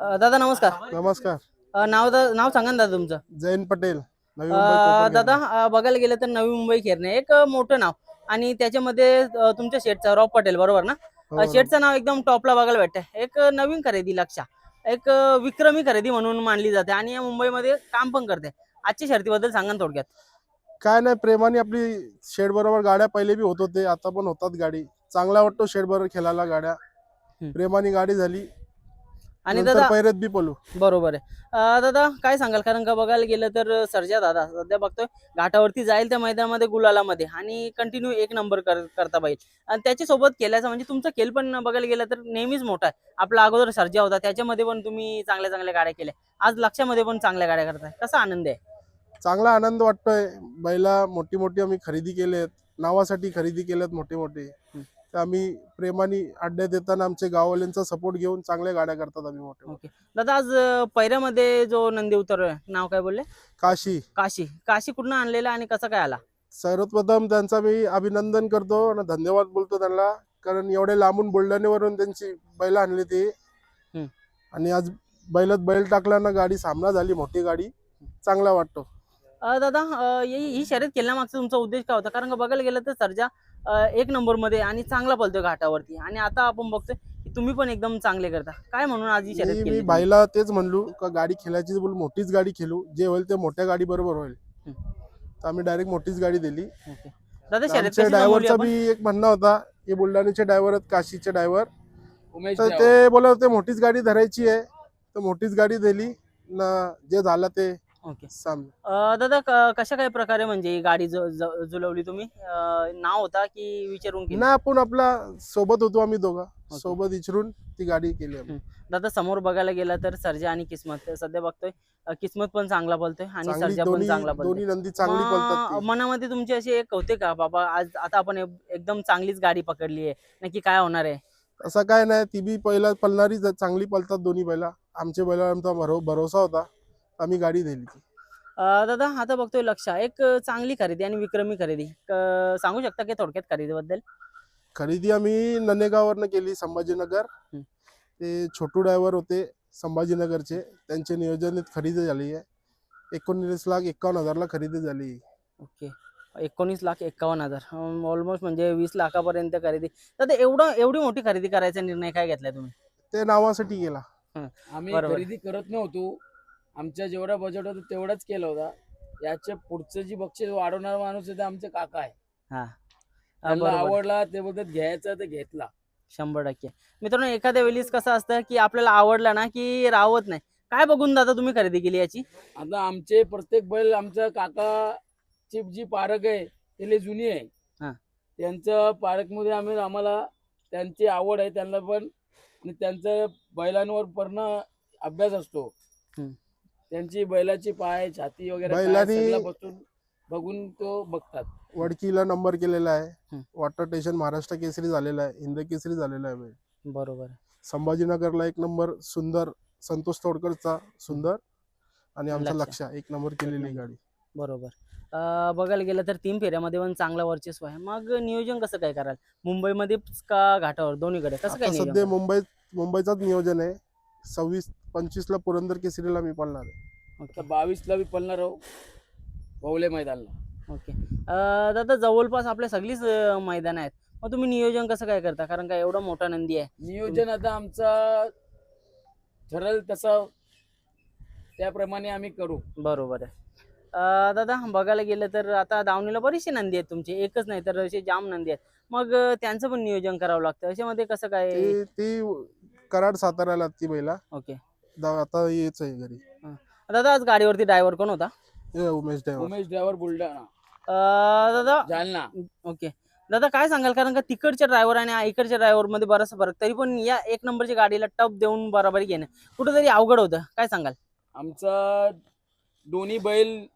अ, दादा नमस्कार. नमस्कार. अ, नाव दा- नाव सांगा ना दादा तुमचं. जैन पटेल. नवी अ, मुंबई कोकण दादा अ, बघायला गेलं तर नवी मुंबई खेरणे एक अ, मोठं नाव. आणि त्याच्यामध्ये अ, तुमच्या शेटचा रॉब पटेल बरोबर ना? हो, अ, शेटचं नाव एकदम टॉपला बघायला भेटतं एक अ, नवीन खरेदी लक्षा एक अ, विक्रमी खरेदी म्हणून मानली जाते आणि या मुंबईमध्ये काम पण करते. आजच्या शर्तीबद्दल सांगा ना थोडक्यात. काय नाही प्रेमाने आपली शेड बरोबर गाड्या पहिले बी होत होते आता पण होतात गाडी. चांगला वाटतो शेड बरोबर खेळायला गाड्या. हम्म. प्रेमाने गाडी झाली. आणि दादा पैरत बी पलू बरोबर आहे. दादा काय सांगाल? कारण का बघायला गेलं तर सर्जा दादा सध्या बघतोय घाटावरती जाईल त्या मैदानामध्ये गुलालामध्ये. आणि कंटिन्यू एक नंबर कर करता पाहिजे आणि त्याच्यासोबत केल्याचं म्हणजे तुमचा खेळ पण बघायला गेलं तर नेहमीच मोठा आहे. आपला अगोदर सर्जा होता त्याच्यामध्ये पण तुम्ही चांगल्या चांगल्या गाड्या केल्या. आज लक्षामध्ये पण चांगल्या गाड्या करताय. कसा आनंद आहे? चांगला आनंद वाटतोय. बैला मोठी मोठी आम्ही खरेदी केलेत. नावासाठी खरेदी केल्यात मोठे मोठे आम्ही प्रेमाने अड्ड्यात येताना आमचे गाववाल्यांचा सपोर्ट घेऊन चांगल्या गाड्या करतात आम्ही मोठे. ओके. दादा आज पैऱ्यामध्ये जो नंदी उतरलोय नाव काय बोलले? काशी. काशी. काशी कुठून आणलेला आणि कसा काय आला? सर्वप्रथम त्यांचा मी अभिनंदन करतो आणि धन्यवाद बोलतो त्यांना. कारण एवढे लांबून बुलढाण्यावरून त्यांची बैल आणली ती. हम्म. आणि आज बैलात बैल टाकला ना गाडी सामना झाली मोठी गाडी. चांगला वाटतो. अ, दादा अ, ही ही शर्यत खेळण्यामागचा तुमचा उद्देश काय होता? कारण का बघायला गेलं तर सर्जा एक नंबरमध्ये आणि चांगला पळतोय घाटावरती. आणि आता आपण बघतोय की तुम्ही पण एकदम चांगले करता. काय म्हणून आज ही शर्यत मी- केली मी तुम्ही? बाईला तेच म्हणलो का गाडी खेळायची बोल मोठीच गाडी खेळू. जे होईल ते मोठ्या गाडी बरोबर होईल. हम्म. तर आम्ही डायरेक्ट मोठीच गाडी दिली. ओके. दादा शर्यत आमच्या कशी जमवली ड्रायव्हरचा आपण? बी एक म्हणणं होता हे बुलढाण्याचे ड्रायव्हर आहेत काशीचे ड्रायव्हर उमेश तर ते बोलत होते मोठीच गाडी धरायची आहे. तर मोठीच गाडी दिली. ना जे झालं ते ओके. सामने अ, दादा क- कशा काय प्रकारे म्हणजे ही गाडी ज- ज- जुलवली तुम्ही? अ, नाव होता की विचारून केली? ना आपण आपला सोबत होतो आम्ही दोघं. सोबत विचारून ती गाडी केली आम्ही. दादा समोर बघायला गेला तर सर्जा आणि किस्मत. सध्या बघतोय. अ, किस्मत पण चांगला बोलतोय आणि चांगली सर्जा पण दोन्ही चांगला बोलतोय. दोन्ही नंदी चांगली पळतात मग ती. मनामध्ये तुमची अशी एक होते का बाबा आज आता आपण एक- एकदम चांगलीच गाडी पकडली आहे. नक्की काय होणार आहे? असं काय नाही ती बी पहिला पळणारी ज- चांगली पळतात दोन्ही बैला. आमच्या बैलावर आमचा भरो भरोसा होता. आम्ही गाडी दिली ती. अं, दादा आता बघतोय लक्ष. एक चांगली खरेदी आणि विक्रमी खरेदी. क- सांगू शकता की थोडक्यात खरेदीबद्दल? खरेदी आम्ही ननेगाववरनं केली संभाजीनगर. ते छोटू ड्रायव्हर होते संभाजीनगरचे. त्यांचे नियोजनात खरेदी झाली आहे. एकोणीस लाख एकावन्न हजारला खरेदी झाली. ओके. एकोणीस लाख एकावन्न हजार. ऑलमोस्ट म्हणजे वीस लाखापर्यंत खरेदी. दादा एवढं एवढी मोठी खरेदी करायचा निर्णय काय घेतलाय तुम्ही? ते नावासाठी केला. आम्ही बरोबर. खरेदी करत नव्हतो. आमच्या जेवढा बजेट होतं तेवढाच केलं होता. याच्या पुढचं जी बक्षीस वाढवणारा माणूस आहे ते आमचे काका आहे. हा. अं, त्यांना बरोबर. आवडला ते बोलतात घ्यायचं तर घेतला. शंभर टक्के. मित्रांनो एखाद्या वेळेस कसं असतं की आपल्याला आवडला ना की रावत नाही. काय बघून दादा तुम्ही खरेदी केली याची? आता आमचे प्रत्येक बैल आमच्या काकाची जी पारक आहे ते लय जुनी आहे. त्यांचं पारकमध्ये आम्ही आम्हाला त्यांची आवड आहे त्यांना पण आणि त्यांचं बैलांवर पूर्ण अभ्यास असतो. हम्म. त्यांची बैलाची पाय छाती वगैरे काय बैलांनी- सगळं बसून बघून तो बघतात. वडकीला नंबर केलेला आहे. वॉटर स्टेशन महाराष्ट्र केसरी झालेला आहे हिंद केसरी झालेला आहे बैल. बरोबर संभाजीनगरला एक नंबर सुंदर संतोष तोडकरचा सुंदर आणि आमचा लक्ष. लक्ष एक नंबर केलेली गाडी. बरोबर. अं, बघायला गेलं तर तीन फेऱ्यामध्ये पण चांगला वर्चस्व आहे. मग नियोजन कसं काय कराल? मुंबईमध्ये का घाटावर? दोन्हीकडे? कसं काय आता नियोजन सध्या? मुंबईत मुंबईचाच नियोजन आहे. सव्वीस पंचवीस ला पुरंदर केसरीला मी पळणार आहे. ओके बावीसला बी पळणार आहो. पवले मैदानला. ओके. अं, दादा जवळपास आपल्या सगळीच मैदान आहेत. मग तुम्ही नियोजन कसं काय करता? कारण का एवढा मोठा नंदी आहे. नियोजन आता आमचा ठरल तसं त्याप्रमाणे आम्ही करू. बरोबर आहे. अं, दादा बघायला गेलं तर आता दावणीला बरीचशी नंदी आहेत तुमची. एकच नाही तर असे जाम नंदी आहेत. मग त्यांचं पण नियोजन करावं लागतं. अशामध्ये कसं काय? ती ती कराड साताऱ्याला ती बैला. ओके. दा- आता येच आहे घरी. दादा आज गाडीवरती ड्रायव्हर कोण होता? हे उमेश ड्रायव्हर. उमेश ड्रायव्हर बुलढाणा. अं, दादा जालना. ओके. दादा काय सांगाल? कारण का तिकडच्या ड्रायव्हर आणि इकडच्या ड्रायव्हरमध्ये बराचसा फरक. तरी पण या एक नंबरच्या गाडीला टप देऊन बरोबरी घेणं कुठेतरी अवघड होतं. काय सांगाल? आमचा दोन्ही बैल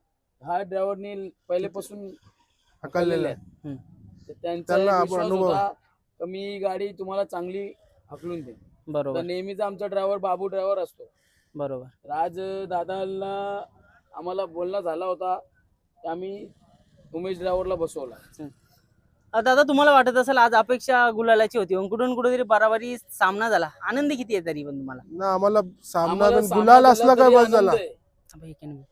हा ड्रायव्हरनी पहिलेपासून हकललेला. हम्म. तर त्यांचा त्यांना एक आपण विश्वास अनुभव होता का मी गाडी तुम्हाला चांगली हकलून दे बरोबर. नेहमीचा आमचा ड्रायव्हर बाबू ड्रायव्हर असतो. बरोबर. तर आज दादाला आम्हाला बोलणं झाला होता आम्ही उमेश ड्रायव्हरला बसवला. अ, दादा तुम्हाला वाटत असेल आज अपेक्षा गुलालाची होती पण कुठून कुठेतरी बराबरी सामना झाला. आनंद किती आहे तरी पण तुम्हाला? ना आम्हाला सामना आम्हाला पण सामना गुलाल झाला असला काय तरी बस आनंद झाला आहे. अबे, एक मिनिट.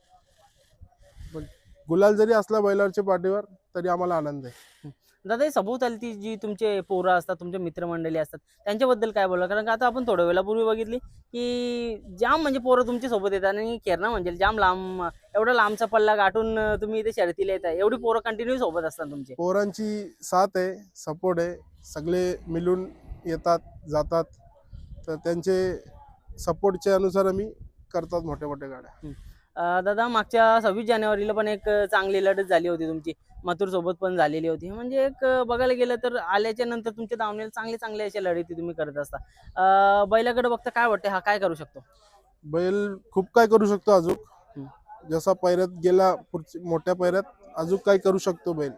गुलाल जरी असला बैलाच्या पाठीवर तरी आम्हाला आनंद आहे. दादा सभोवतालची जी तुमचे पोरं असतात तुमचे मित्रमंडळी असतात त्यांच्याबद्दल काय बोला कारण का आता आपण थोड्या वेळापूर्वी बघितली की जाम म्हणजे पोरं तुमच्यासोबत येतात आणि खेळणं म्हणजे जाम लांब एवढा लांबचा पल्ला गाठून तुम्ही इथे शर्यतीला येता एवढी पोरं कंटिन्यू सोबत असतात तुमचे. पोरांची साथ आहे सपोर्ट आहे. सगळे मिळून येतात जातात. तर त्यांचे सपोर्टच्या अनुसार आम्ही करतात मोठ्या मोठ्या गाड्या दादा मागच्या सव्वीस जानेवारीला पण एक चांगली लढत झाली होती तुमची. मथुर सोबत पण झालेली होती. म्हणजे एक बघायला गेलं तर आल्याच्यानंतर तुमच्या दावणीला चांगले चांगले अशा लढती तुम्ही करत असता. बैलाकडे बघता काय वाटतं हा काय करू शकतो? बैल खूप काय करू शकतो अजून. जसा पैऱ्यात गेला पुढच्या मोठ्या पैऱ्यात अजून काय करू शकतो बैल?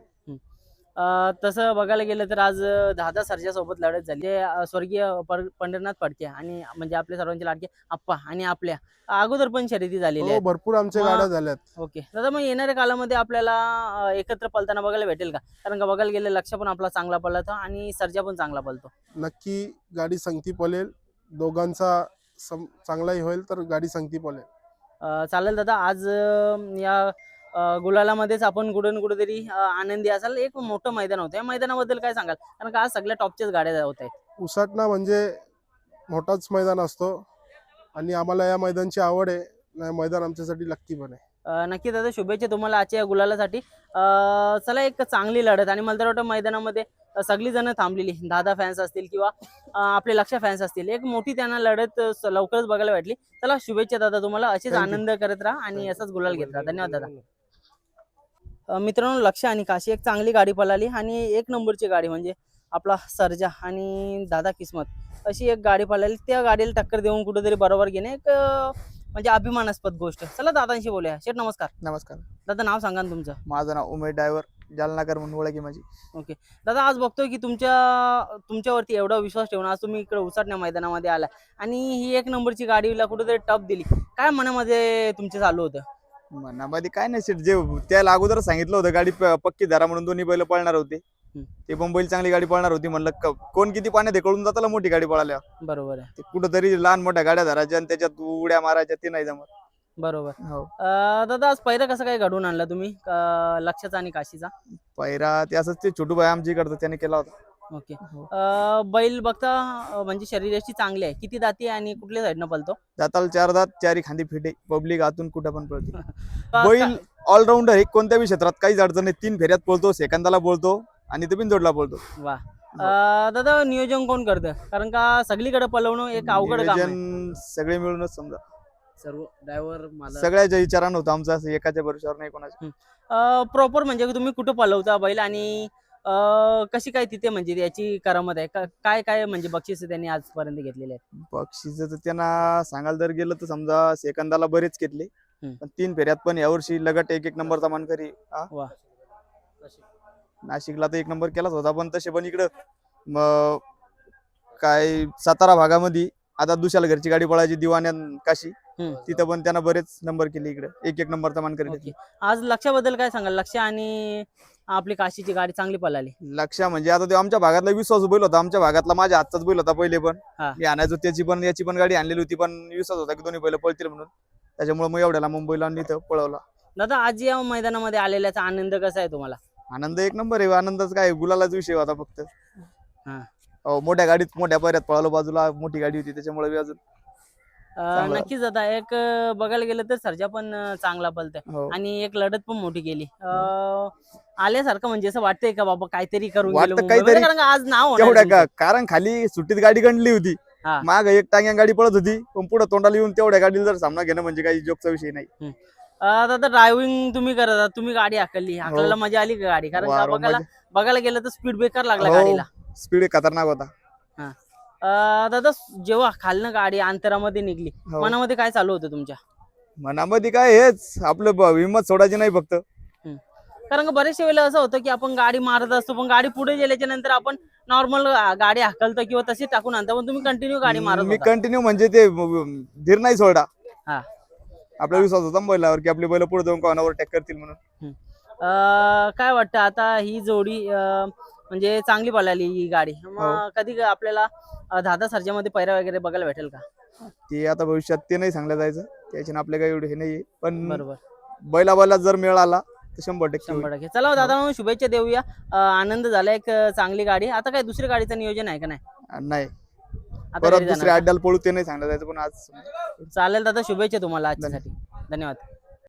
तसं बघायला गेलं तर आज दादा सरच्या सोबत लढत झाली. स्वर्गीय पंढरनाथ फडके आणि म्हणजे आपल्या सर्वांचे लाडके आप्पा आणि आपल्या. अगोदर पण शर्यती झालेल्या हो आहेत. भरपूर आमच्या गाड्या झाल्यात. ओके. दादा मग येणाऱ्या काळामध्ये आपल्याला एकत्र पलताना बघायला भेटेल का? कारण का बघायला गेलं लक्ष पण आपला चांगला पळतो आणि सर्जा पण चांगला पळतो नक्की गाडी संगती पळेल. दोघांचा चांगलाही होईल तर गाडी संगती पळेल. चालेल दादा. आज या गुलालामध्येच आपण कुठून कुठेतरी आनंदी असाल. एक मोठं मैदान होतं. या मैदानाबद्दल काय सांगाल? कारण का आज सगळ्या टॉपच्याच गाड्या होत आहेत. उसाटणा म्हणजे मोठाच मैदान असतो. आणि आम्हाला या मैदानची आवड आहे. मैदान आमच्यासाठी लक्की पण आहे. नक्की दादा शुभेच्छा तुम्हाला आजच्या या गुलालासाठी. चला एक चांगली लढत. आणि मला तर वाटतं मैदानामध्ये सगळी जण थांबलेली. दादा फॅन्स असतील किंवा आपले लक्ष फॅन्स असतील. एक मोठी त्यांना लढत लवकरच बघायला भेटली. चला शुभेच्छा दादा तुम्हाला. you. आनंद करत राहा आणि असाच गुलाल घेत राहा. धन्यवाद दादा. मित्रांनो लक्ष आणि काशी एक चांगली गाडी पळाली आणि एक नंबरची गाडी म्हणजे आपला सर्जा आणि दादा किस्मत अशी एक गाडी पळाली. त्या गाडीला टक्कर देऊन कुठेतरी बरोबर घेणे एक म्हणजे अभिमानास्पद गोष्ट. चला दादांशी बोलूया. शेठ नमस्कार. नमस्कार. दादा नाव सांगा ना तुमचं. माझं नाव उमेश ड्रायव्हर जालनाकर म्हणून ओळख माझी. दादा आज बघतोय की तुमच्या तुमच्यावरती एवढा विश्वास ठेवून आज तुम्ही इकडे उसाटण्या मैदानामध्ये आला आणि ही एक नंबरची गाडीला कुठेतरी टप दिली. काय मनामध्ये तुमचे चालू होतं? मनामध्ये काय नाही शेट जे त्याला अगोदर सांगितलं होतं गाडी प- पक्की धरा म्हणून दोन्ही बैल पळणार होते. हम्म. ते पण बैल चांगली गाडी पळणार होती म्हणलं क- कोण किती पाण्यात आहे कळून जाताला मोठी गाडी पळाल्या बरोबर आहे. ते कुठंतरी लहान मोठ्या गाड्या धरायच्या आणि त्याच्यात उड्या मारायच्या ते नाही जमत. बरोबर. हो. अं, दादा आज पहिला कसं काय घडवून आणला तुम्ही? अं, लक्षाचा आणि काशीचा? पहिरा ते असंच ते छोटू भाई आमच्या इकडचं त्याने केला होता. ओके. हो. अं, बैल बघता अं, म्हणजे शरीराची चांगली आहे. किती दाती आहे आणि कुठल्या साईडनं पलतो जाताला चार दात चारी खांदी फिटे. पब्लिक आतून कुठं पण पळते का- बैल ऑलराऊंडर आहे कोणत्याही क्षेत्रात काहीच अडचण नाही. तीन फेऱ्यात बोलतो सेकंदाला बोलतो आणि ते बिनजोडला बोलतो वा. अं, दादा नियोजन कोण करतं? कारण का सगळीकडे पलवणं एक अवघड काम आहे. नियोजन सगळे मिळूनच समजा. सर्व ड्रायव्हर मला सगळ्याच्या विचारानं होतं आमचं असं एकाच्या भरोशावर नाही कोणाच्या प्रॉपर म्हणजे तुम्ही कुठं पलवता बैल आणि कशी काय तिथे म्हणजे याची करामत आहे का- काय काय म्हणजे बक्षीस त्यांनी आजपर्यंत घेतलेले आहेत बक्षीस तर त्यांना सांगायला जर गेलं तर समजा सेकंदाला बरेच घेतले हम्म. पण तीन फेऱ्यात पण यावर्षी लगट एक एक नंबरचा मानकरी हा? वा. नाशिकला तर एक नंबर केलाच होता पण तसे पण इकडं म- काय सातारा भागामध्ये आता दुसऱ्याला घरची गाडी पळायची दिवाण्यात काशी हम्म. तिथं पण त्यांना बरेच नंबर केले इकडे एक एक नंबरचा मानकरी ओके आज लक्षाबद्दल काय सांगाल लक्ष आणि आपली काशीची गाडी चांगली पळाली. लक्ष म्हणजे आता ते आमच्या भागातला विश्वास बैल होता. आमच्या भागातला माझ्या हातचाच बैल होता पहिले पण. हा. मी आणायचो त्याची पण याची पण गाडी आणलेली होती पण विश्वास होता की दोन्ही बैल पळतील म्हणून. त्याच्यामुळे मग एवढ्याला मुंबईला आणि इथं पळवला. दादा आज या मैदानामध्ये आलेल्याचा आनंद कसा आहे तुम्हाला? आनंद एक नंबर आहे. आनंदच काय गुलालाच विषय होता फक्त. हा. हो मोठ्या गाडीत मोठ्या पर्यात पळालो बाजूला. मोठी गाडी होती त्याच्यामुळे बी अजून अं, चांगला. नक्कीच दादा. एक अं, बघायला गेलं तर सर्जा पण अं, चांगला पलतोय हो. आणि एक लढत पण मोठी अं, आल्यासारखं म्हणजे असं वाटतंय का बाबा काहीतरी करून वाटतं गेलो मुंबईमध्ये? काहीतरी- कारण का आज नाव होणार तेवढ्या तुमचं. का? कारण खाली सुट्टीत गाडी गंडली होती. हा. माग एक टांग्या गाडी पळत होती पण पुढे तोंडाला येऊन तेवढ्या गाडीला जर सामना घेणं म्हणजे काही जोकचा विषय नाही. अं, दादा ड्रायव्हिंग तुम्ही करत आहात, तुम्ही गाडी हाकलली. हाकलायला मजा आली का गाडी? कारण का बघायला बघायला गेलं तर स्पीड ब्रेकर लागला हो. गाडीला स्पीड खतरनाक होता. अं, दादा जेव्हा खालनं गाडी अंतरामध्ये निघली हो. मनामध्ये काय चालू होतं तुमच्या? मनामध्ये काय हेच आपलं ब- हिंमत सोडायची नाही फक्त. कारण का बरेचशा वेळेला असं होतं की आपण गाडी मारत असतो पण गाडी पुढे गेल्याच्यानंतर आपण नॉर्मल गाडी हाकलतो किंवा तशी टाकून आणतो पण तुम्ही कंटिन्यू गाडी मारत मी होता. कंटिन्यू म्हणजे ते धीर नाही सोडा. हा. आपला विश्वास होता बैलावर की आपले बैल पुढे जाऊन कोणावर टॅक करतील म्हणून. अं, काय वाटतं आता ही जोडी अं, म्हणजे चांगली पळाली ही गाडी. हो. मग कधी आपल्याला अं, दादा सर्जामध्ये पैरा वगैरे बघायला भेटेल का? ते आता भविष्यात ते नाही सांगलं जायचं. त्याच्याने आपल्या काही एवढे हे नाही पण बरोबर. बैला बैला जर मेळ आला तर शंभर टक्के होईल. शंभर टक्के. चला हो दादा मग शुभेच्छा देऊया. अं, आनंद झाला एक अं, चांगली गाडी. आता काय दुसऱ्या गाडीचं नियोजन आहे का नाही? नाही. आता परत घरी दुसऱ्या? अड्ड्याला पळू ते नाही सांगलं जायचं पण आज चालेल दादा शुभेच्छा तुम्हाला आजच्यासाठी. धन्यवाद.